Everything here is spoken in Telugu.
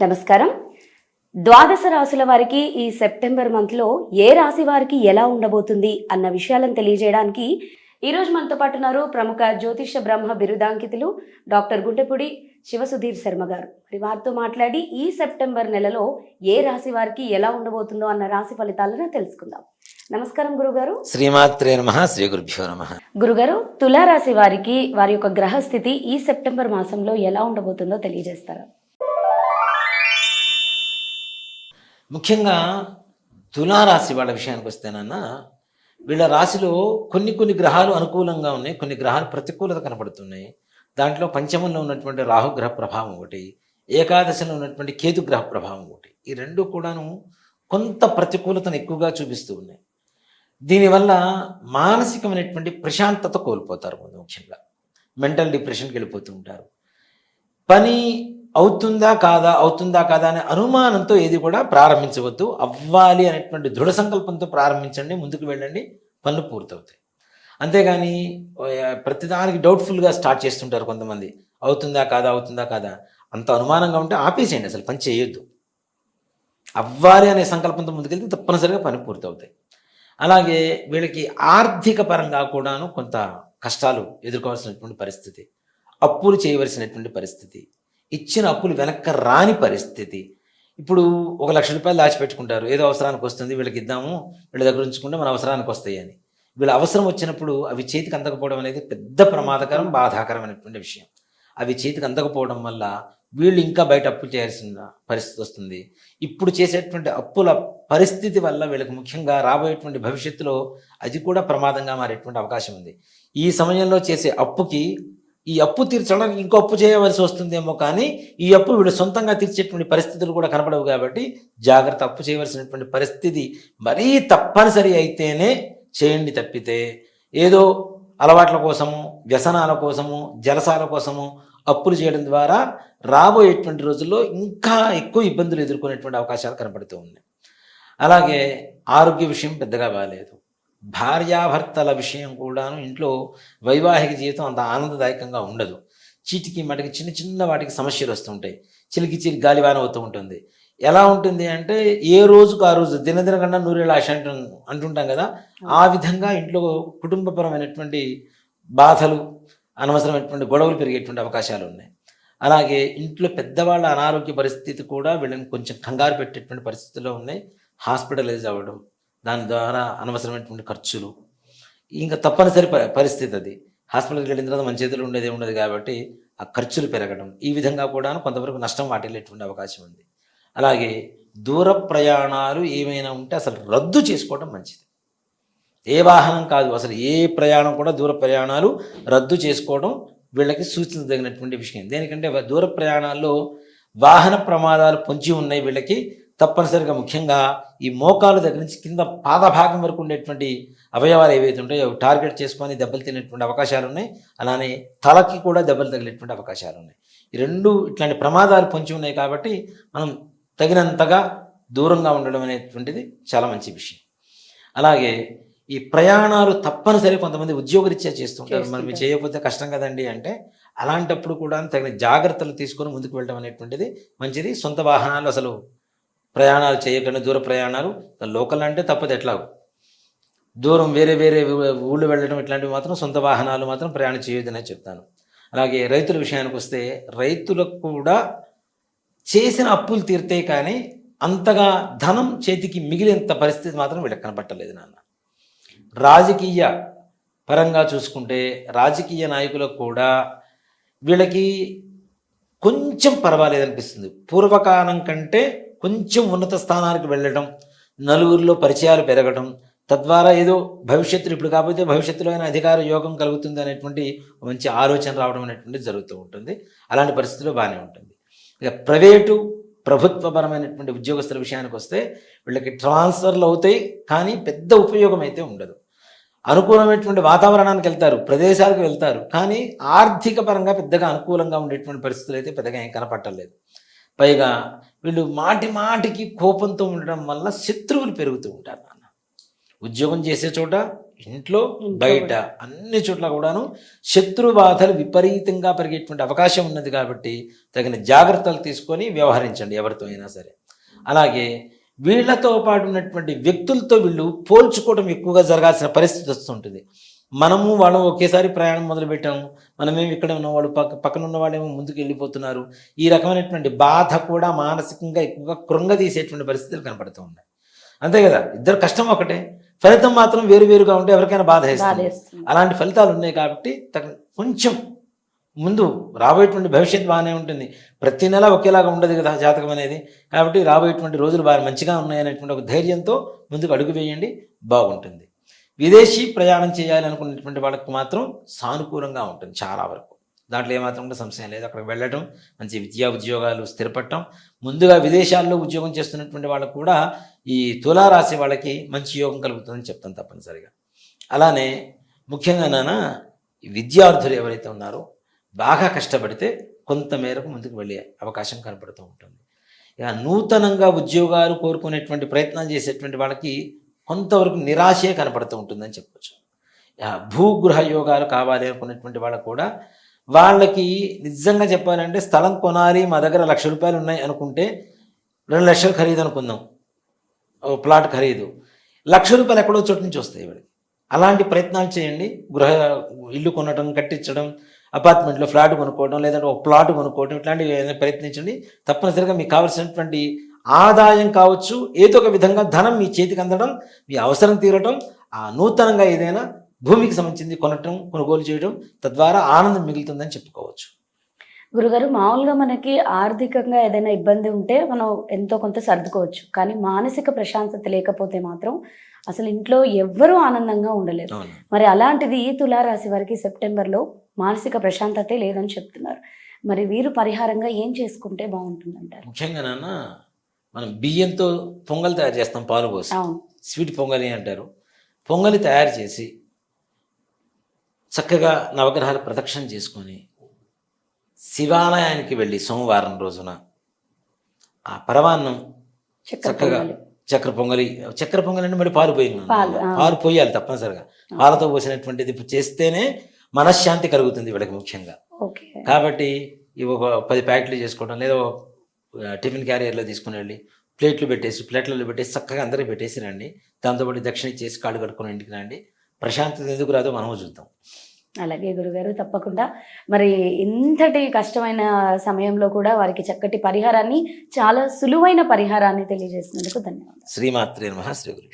నమస్కారం. ద్వాదశ రాశుల వారికి ఈ సెప్టెంబర్ మంత్లో ఏ రాశి వారికి ఎలా ఉండబోతుంది అన్న విషయాలను తెలియజేయడానికి ఈ రోజు మనతో పాటు ఉన్నారు ప్రముఖ జ్యోతిష బ్రహ్మ బిరుదాంకితులు డాక్టర్ గుంటెపూడి శివసుధీర్ శర్మ గారు. మరి వారితో మాట్లాడి ఈ సెప్టెంబర్ నెలలో ఏ రాశి వారికి ఎలా ఉండబోతుందో అన్న రాశి ఫలితాలను తెలుసుకుందాం. నమస్కారం గురుగారు. శ్రీమాత్రే నమ శ్రీ గురుభ్యో నమ. గురుగారు తులారాశి వారికి వారి యొక్క గ్రహస్థితి ఈ సెప్టెంబర్ మాసంలో ఎలా ఉండబోతుందో తెలియజేస్తారా? ముఖ్యంగా తులారాశి వాళ్ళ విషయానికి వస్తేనన్నా వీళ్ళ రాశిలో కొన్ని కొన్ని గ్రహాలు అనుకూలంగా ఉన్నాయి కొన్ని గ్రహాలు ప్రతికూలత కనపడుతున్నాయి దాంట్లో పంచమంలో ఉన్నటువంటి రాహుగ్రహ ప్రభావం ఒకటి ఏకాదశిలో ఉన్నటువంటి కేతు గ్రహ ప్రభావం ఒకటి. ఈ రెండు కూడాను కొంత ప్రతికూలతను ఎక్కువగా చూపిస్తూ ఉన్నాయి. దీనివల్ల మానసికమైనటువంటి ప్రశాంతత కోల్పోతారు ముందు ముఖ్యంగా. మెంటల్ డిప్రెషన్కి వెళ్ళిపోతూ ఉంటారు. పని అవుతుందా కాదా అవుతుందా కాదా అనే అనుమానంతో ఏది కూడా ప్రారంభించవద్దు. అవ్వాలి అనేటువంటి దృఢ సంకల్పంతో ప్రారంభించండి ముందుకు వెళ్ళండి పనులు పూర్తవుతాయి. అంతేగాని ప్రతిదానికి డౌట్ఫుల్గా స్టార్ట్ చేస్తుంటారు కొంతమంది. అవుతుందా కాదా అవుతుందా కాదా? అంత అనుమానంగా ఉంటే ఆపేసేయండి అసలు పని చేయొద్దు. అవ్వాలి అనే సంకల్పంతో ముందుకెళ్తే తప్పనిసరిగా పని పూర్తవుతాయి. అలాగే వీళ్ళకి ఆర్థిక పరంగా కూడాను కొంత కష్టాలు ఎదుర్కోవాల్సినటువంటి పరిస్థితి అప్పులు చేయవలసినటువంటి పరిస్థితి ఇచ్చిన అప్పులు వెనక్కి రాని పరిస్థితి. ఇప్పుడు ఒక లక్ష రూపాయలు దాచిపెట్టుకుంటారు. ఏదో అవసరానికి వస్తుంది వీళ్ళకి ఇద్దాము వీళ్ళ దగ్గర ఉంచుకుంటే మన అవసరానికి వస్తాయి అని. వీళ్ళ అవసరం వచ్చినప్పుడు అవి చేతికి అందకపోవడం అనేది పెద్ద ప్రమాదకరం బాధాకరమైనటువంటి విషయం. అవి చేతికి అందకపోవడం వల్ల వీళ్ళు ఇంకా బయట అప్పులు చేయాల్సిన పరిస్థితి వస్తుంది. ఇప్పుడు చేసేటువంటి అప్పుల పరిస్థితి వల్ల వీళ్ళకి ముఖ్యంగా రాబోయేటువంటి భవిష్యత్తులో అది కూడా ప్రమాదంగా మారేటువంటి అవకాశం ఉంది. ఈ సమయంలో చేసే అప్పుకి ఈ అప్పు తీర్చడానికి ఇంకో అప్పు చేయవలసి వస్తుందేమో కానీ ఈ అప్పు వీళ్ళు సొంతంగా తీర్చేటువంటి పరిస్థితులు కూడా కనపడవు కాబట్టి జాగ్రత్త అప్పు చేయవలసినటువంటి పరిస్థితి మరీ తప్పనిసరి అయితేనే చేయండి తప్పితే. ఏదో అలవాట్ల కోసము వ్యసనాల కోసము జలసాల కోసము అప్పులు చేయడం ద్వారా రాబోయేటువంటి రోజుల్లో ఇంకా ఎక్కువ ఇబ్బందులు ఎదుర్కొనేటువంటి అవకాశాలు కనపడుతూ ఉన్నాయి. అలాగే ఆరోగ్య విషయం పెద్దగా బాగాలేదు భార్యాభర్తల విషయం కూడాను ఇంట్లో వైవాహిక జీవితం అంత ఆనందదాయకంగా ఉండదు. చీటికి మటుకి చిన్న చిన్న వాటికి సమస్యలు వస్తుంటాయి చిలికి చిలికి గాలివాన అవుతూ ఉంటుంది. ఎలా ఉంటుంది అంటే ఏ రోజుకు ఆ రోజు దినదిన కన్నా నూరేళ్ళ ఆశ అంటు అంటుంటాం కదా? ఆ విధంగా ఇంట్లో కుటుంబపరమైనటువంటి బాధలు అనవసరమైనటువంటి గొడవలు పెరిగేటువంటి అవకాశాలు ఉన్నాయి. అలాగే ఇంట్లో పెద్దవాళ్ళ అనారోగ్య పరిస్థితి కూడా వీళ్ళని కొంచెం కంగారు పెట్టేటువంటి పరిస్థితుల్లో ఉన్నాయి. హాస్పిటలైజ్ అవ్వడం దాని ద్వారా అనవసరమైనటువంటి ఖర్చులు. ఇంకా తప్పనిసరి ప- పరిస్థితి అది. హాస్పిటల్కి వెళ్ళిన తర్వాత మన చేతిలో ఉండేది ఉండదు కాబట్టి ఆ ఖర్చులు పెరగడం. ఈ విధంగా కూడా కొంతవరకు నష్టం వాటిల్లేటువంటి అవకాశం ఉంది. అలాగే దూర ప్రయాణాలు ఏమైనా ఉంటే అసలు రద్దు చేసుకోవడం మంచిది. ఏ వాహనం కాదు అసలు ఏ ప్రయాణం కూడా దూర ప్రయాణాలు రద్దు చేసుకోవడం వీళ్ళకి సూచించదగినటువంటి విషయం. దేనికంటే దూర ప్రయాణాల్లో వాహన ప్రమాదాలు పొంచి ఉన్నాయి వీళ్ళకి తప్పనిసరిగా ముఖ్యంగా ఈ మోకాలు దగ్గర నుంచి కింద పాదభాగం వరకు ఉండేటువంటి అవయవాలు ఏవైతే ఉంటాయో టార్గెట్ చేసుకొని దెబ్బలు తినేటువంటి అవకాశాలు ఉన్నాయి. అలానే తలకి కూడా దెబ్బలు తగిలేటువంటి అవకాశాలు ఉన్నాయి. ఈ రెండు ఇట్లాంటి ప్రమాదాలు పొంచి ఉన్నాయి కాబట్టి మనం తగినంతగా దూరంగా ఉండడం అనేటువంటిది చాలా మంచి విషయం. అలాగే ఈ ప్రయాణాలు తప్పనిసరి కొంతమంది ఉద్యోగరీత్యా చేస్తుంటారు. మనం చేయకపోతే కష్టం కదండి అంటే అలాంటప్పుడు కూడా తగిన జాగ్రత్తలు తీసుకొని ముందుకు వెళ్ళడం అనేటువంటిది మంచిది. సొంత వాహనాలు అసలు ప్రయాణాలు చేయకుండా దూర ప్రయాణాలు. లోకల్ అంటే తప్పదు ఎట్లా దూరం వేరే వేరే ఊళ్ళో ఊళ్ళు వెళ్ళడం ఇట్లాంటివి మాత్రం సొంత వాహనాలు మాత్రం ప్రయాణం చేయొద్దని చెప్తాను. అలాగే రైతుల విషయానికి వస్తే రైతులకు కూడా చేసిన అప్పులు తీర్తే కానీ అంతగా ధనం చేతికి మిగిలేంత పరిస్థితి మాత్రం వీళ్ళకి కనపట్టలేదు నాన్న. రాజకీయ పరంగా చూసుకుంటే రాజకీయ నాయకులకు కూడా వీళ్ళకి కొంచెం పర్వాలేదనిపిస్తుంది. పూర్వకాలం కంటే కొంచెం ఉన్నత స్థానానికి వెళ్ళడం నలుగురిలో పరిచయాలు పెరగడం తద్వారా ఏదో భవిష్యత్తులో ఇప్పుడు కాకపోతే భవిష్యత్తులో అయినా అధికార యోగం కలుగుతుంది అనేటువంటి మంచి ఆలోచన రావడం అనేటువంటిది జరుగుతూ ఉంటుంది. అలాంటి పరిస్థితులు బాగానే ఉంటుంది. ఇక ప్రైవేటు ప్రభుత్వపరమైనటువంటి ఉద్యోగస్తుల విషయానికి వస్తే వీళ్ళకి ట్రాన్స్ఫర్లు అవుతాయి కానీ పెద్ద ఉపయోగం అయితే ఉండదు. అనుకూలమైనటువంటి వాతావరణానికి వెళ్తారు ప్రదేశాలకు వెళ్తారు కానీ ఆర్థిక పరంగా పెద్దగా అనుకూలంగా ఉండేటువంటి పరిస్థితులు అయితే పెద్దగా ఏం కనపట్టలేదు పైగా వీళ్ళు మాటి మాటికి కోపంతో ఉండడం వల్ల శత్రువులు పెరుగుతూ ఉంటారు నాన్న. ఉద్యోగం చేసే చోట ఇంట్లో బయట అన్ని చోట్ల కూడాను శత్రు బాధలు విపరీతంగా పెరిగేటువంటి అవకాశం ఉన్నది కాబట్టి తగిన జాగ్రత్తలు తీసుకొని వ్యవహరించండి ఎవరితో అయినా సరే. అలాగే వీళ్ళతో పాటు ఉన్నటువంటి వ్యక్తులతో వీళ్ళు పోల్చుకోవడం ఎక్కువగా జరగాల్సిన పరిస్థితి వస్తుంటుంది. మనము వాళ్ళం ఒకేసారి ప్రయాణం మొదలు పెట్టాము మనమేమి ఇక్కడ ఉన్న వాళ్ళు పక్క పక్కన ఉన్న వాళ్ళేమో ముందుకు వెళ్ళిపోతున్నారు. ఈ రకమైనటువంటి బాధ కూడా మానసికంగా ఎక్కువగా కృంగదీసేటువంటి పరిస్థితులు కనపడుతూ ఉన్నాయి. అంతే కదా? ఇద్దరు కష్టం ఒకటే. ఫలితం మాత్రం వేరు వేరుగా ఉంటే ఎవరికైనా బాధ వేస్తుంది. అలాంటి ఫలితాలు ఉన్నాయి కాబట్టి కొంచెం ముందు రాబోయేటువంటి భవిష్యత్తు బాగానే ఉంటుంది. ప్రతి నెల ఒకేలాగా ఉండదు కదా జాతకం అనేది. కాబట్టి రాబోయేటువంటి రోజులు బాగా మంచిగా ఉన్నాయనేటువంటి ఒక ధైర్యంతో ముందుకు అడుగు వేయండి. బాగుంటుంది. విదేశీ ప్రయాణం చేయాలి అనుకున్నటువంటి వాళ్ళకి మాత్రం సానుకూలంగా ఉంటుంది చాలా వరకు. దాంట్లో ఏమాత్రం కూడా సంశయం లేదు. అక్కడికి వెళ్ళటం మంచి విద్యా ఉద్యోగాలు స్థిరపడటం ముందుగా విదేశాల్లో ఉద్యోగం చేస్తున్నటువంటి వాళ్ళకు కూడా ఈ తులారాశి వాళ్ళకి మంచి యోగం కలుగుతుందని చెప్తాను తప్పనిసరిగా. అలానే ముఖ్యంగా నాన్న విద్యార్థులు ఎవరైతే ఉన్నారో బాగా కష్టపడితే కొంత మేరకు ముందుకు వెళ్ళే అవకాశం కనపడుతూ ఉంటుంది. ఇక నూతనంగా ఉద్యోగాలు కోరుకునేటువంటి ప్రయత్నం చేసేటువంటి వాళ్ళకి కొంతవరకు నిరాశే కనపడుతూ ఉంటుందని చెప్పవచ్చు భూగృహ యోగాలు కావాలి అనుకున్నటువంటి వాళ్ళకు కూడా వాళ్ళకి నిజంగా చెప్పాలంటే స్థలం కొనాలి మా దగ్గర లక్ష రూపాయలు ఉన్నాయి అనుకుంటే రెండు లక్షలు ఖరీదు అనుకుందాం. ఓ ప్లాట్ ఖరీదు. లక్ష రూపాయలు ఎక్కడో చోటు నుంచి వస్తాయి వాడికి అలాంటి ప్రయత్నాలు చేయండి. గృహ ఇల్లు కొనడం కట్టించడం అపార్ట్మెంట్లో ఫ్లాట్ కొనుక్కోవడం లేదంటే ఒక ప్లాట్ కొనుక్కోవడం ఇట్లాంటివి ఏదైనా ప్రయత్నించండి. తప్పనిసరిగా మీకు కావాల్సినటువంటి ఆదాయం కావచ్చు ఏదో ఒక విధంగా ధనం మీ చేతికి అందడం మీ అవసరం తీరటం ఆ నూతనంగా ఏదైనా భూమికి సంబంధించింది కొనటం కొనుగోలు చేయడం తద్వారా ఆనందం మిగులుతుందని చెప్పుకోవచ్చు. గురుగారు మామూలుగా మనకి ఆర్థికంగా ఏదైనా ఇబ్బంది ఉంటే మనం ఎంతో కొంత సర్దుకోవచ్చు. కానీ మానసిక ప్రశాంతత లేకపోతే మాత్రం అసలు ఇంట్లో ఎవ్వరూ ఆనందంగా ఉండలేరు. మరి అలాంటిది ఈ తులారాశి వారికి సెప్టెంబర్లో మానసిక ప్రశాంతతే లేదని చెప్తున్నారు. మరి వీరు పరిహారంగా ఏం చేసుకుంటే బాగుంటుంది అంటారు ముఖ్యంగా నాన్న మనం బియ్యంతో పొంగల్ తయారు చేస్తాం పాలు పోసి. స్వీట్ పొంగలి అంటారు. పొంగలి తయారు చేసి చక్కగా నవగ్రహాలు ప్రదక్షిణ చేసుకొని శివాలయానికి వెళ్ళి సోమవారం రోజున ఆ పరమాన్నం చక్కగా. చక్కెర పొంగలి చక్కెర పొంగలి అంటే మరి పాలు పోయి పాలు, పోయాలి తప్పనిసరిగా. పాలతో పోసినటువంటిది చేస్తేనే మనశ్శాంతి కలుగుతుంది వీళ్ళకి ముఖ్యంగా. కాబట్టి ఇవి ఒక పది ప్యాకెట్లు చేసుకోవడం లేదా టిఫిన్ క్యారియర్లో తీసుకుని వెళ్ళి ప్లేట్లు పెట్టేసి ప్లేట్లలో పెట్టేసి చక్కగా అందరికి పెట్టేసి రండి. దాంతోపాటు దక్షిణ ఇచ్చేసి కాళ్ళు కడుక్కొని ఇంటికి రండి. ప్రశాంతత ఎందుకు రాదో మనము చూద్దాం. అలాగే గురుగారు తప్పకుండా. మరి ఇంతటి కష్టమైన సమయంలో కూడా వారికి చక్కటి పరిహారాన్ని చాలా సులువైన పరిహారాన్ని తెలియజేసినందుకు ధన్యవాదాలు. శ్రీమాత్రే నమ శ్రీ గురు